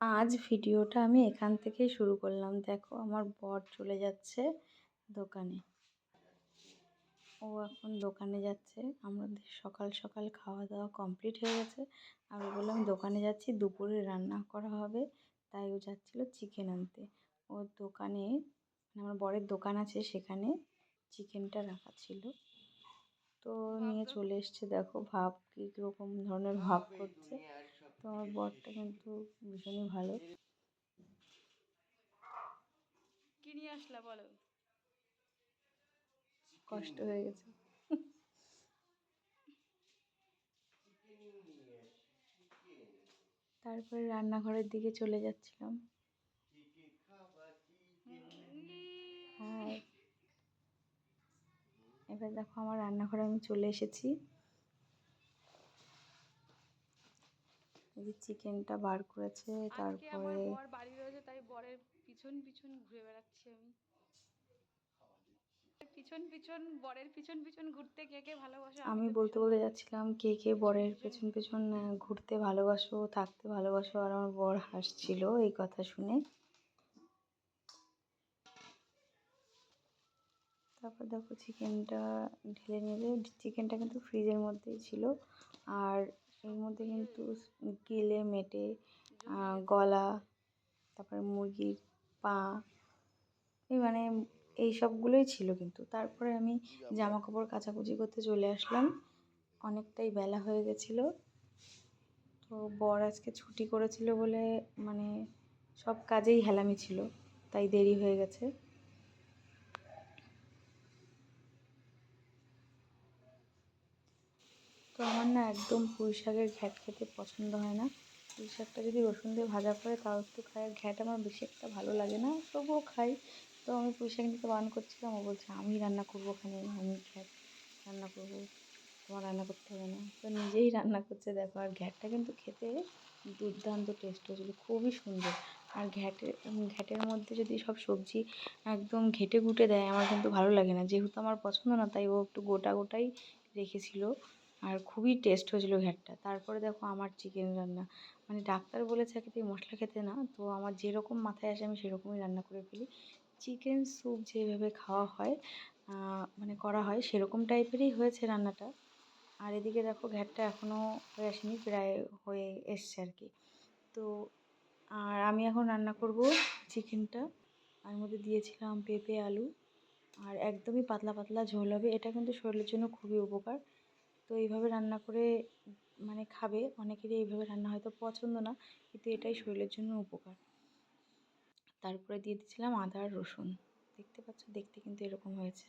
আজ ভিডিওটা আমি এখান থেকেই শুরু করলাম। দেখো আমার বর চলে যাচ্ছে দোকানে। ও এখন দোকানে যাচ্ছে। আমাদের সকাল সকাল খাওয়া দাওয়া কমপ্লিট হয়ে গেছে। আমি বললাম দোকানে যাচ্ছি দুপুরে রান্না করা হবে। তাই ও যাচ্ছিল চিকেন আনতে। ওর দোকানে মানে আমার বরের দোকান আছে সেখানে চিকেনটা রাখা ছিল। তো নিয়ে চলে এসছে। দেখো ভাব কী রকম ধরনের ভাব করছে। তো আমার বরটা কিন্তু ভীষণই ভালো। কি নিয়ে আসলা বলো? কষ্ট হয়ে গেছে। তারপরে রান্নাঘরের দিকে চলে যাচ্ছিলাম। এবার দেখো আমার রান্নাঘরে আমি চলে এসেছি। এই যে চিকেনটা বার করেছে তারপরে বাড়ি রয়েছে তাই বরের পিছন পিছন ঘুরে বেড়াচ্ছি আমি। পিছন পিছন বরের পিছন পিছন ঘুরতে কে কে ভালোবাসে আমি বলতে বলতে যাচ্ছিলাম কে কে বরের পেছন। পেছন ঘুরতে ভালোবাসো থাকতে ভালোবাসো আর আমার বর হাসছিল এই কথা শুনে। তারপর দেখো চিকেনটা ঢেলে নিলে চিকেনটা কিন্তু ফ্রিজের মধ্যেই ছিল। আর এর মধ্যে কিন্তু গিলে, মেটে গলা, তারপরে মুরগির পা, এই মানে এই সবগুলোই ছিল কিন্তু। তারপরে আমি জামা কাপড় কাচাকুচি করতে চলে আসলাম। অনেকটাই বেলা হয়ে গেছিল। তো বর আজকে ছুটি করেছিল বলে মানে সব কাজেই হেলামি ছিল, তাই দেরি হয়ে গেছে। তো আমার না একদম পুঁই শাকের ঘ্যাট খেতে পছন্দ হয় না। পুঁই শাকটা যদি রসুন দিয়ে ভাজা করে তাও একটু খাই আর ঘ্যাট আমার বেশি একটা ভালো লাগে না, তবুও খাই। তো আমি পুঁই শাক নিতে বারণ করছিলাম, ও বলছে, আমি রান্না করব ওখানে আমি ঘ্যাট রান্না করব, তোমার রান্না করতে হবে না। তো নিজেই রান্না করছে, দেখো, আর ঘ্যাটটা কিন্তু খেতে দুর্দান্ত টেস্ট হয়েছিলো, খুবই সুন্দর। আর ঘ্যাটের ঘ্যাটের মধ্যে যদি সব সবজি একদম ঘেটে ঘুটে দেয়, আমার কিন্তু ভালো লাগে না। যেহেতু আমার পছন্দ না, তাই ও একটু গোটা গোটাই রেখেছিলো। আর খুবই টেস্ট হয়েছিলো ঘ্যাটটা তারপরে দেখো আমার চিকেন রান্না। মানে ডাক্তার বলেছে খেতে মশলা খেতে না তো আমার যেরকম মাথায় আসে আমি সেরকমই রান্না করে ফেলি। চিকেন স্যুপ যেভাবে খাওয়া হয় মানে করা হয়, সেরকম টাইপেরই হয়েছে রান্নাটা। আর এদিকে দেখো ঘ্যাটটা এখনও হয়ে আসেনি, প্রায় হয়ে এসছে আর কি। তো, আর আমি এখন রান্না করব চিকেনটা। আর মধ্যে দিয়েছিলাম পেঁপে, আলু। আর একদমই পাতলা পাতলা ঝোল হবে, এটা কিন্তু শরীরের জন্য খুবই উপকার। তো এইভাবে রান্না করে মানে খাবে। অনেকেরই এইভাবে রান্না হয়তো পছন্দ না, কিন্তু এটাই শরীরের জন্য উপকার। তারপরে দিয়ে দিয়েছিলাম আদা আর রসুন। দেখতে পাচ্ছ, দেখতে কিন্তু এরকম হয়েছে।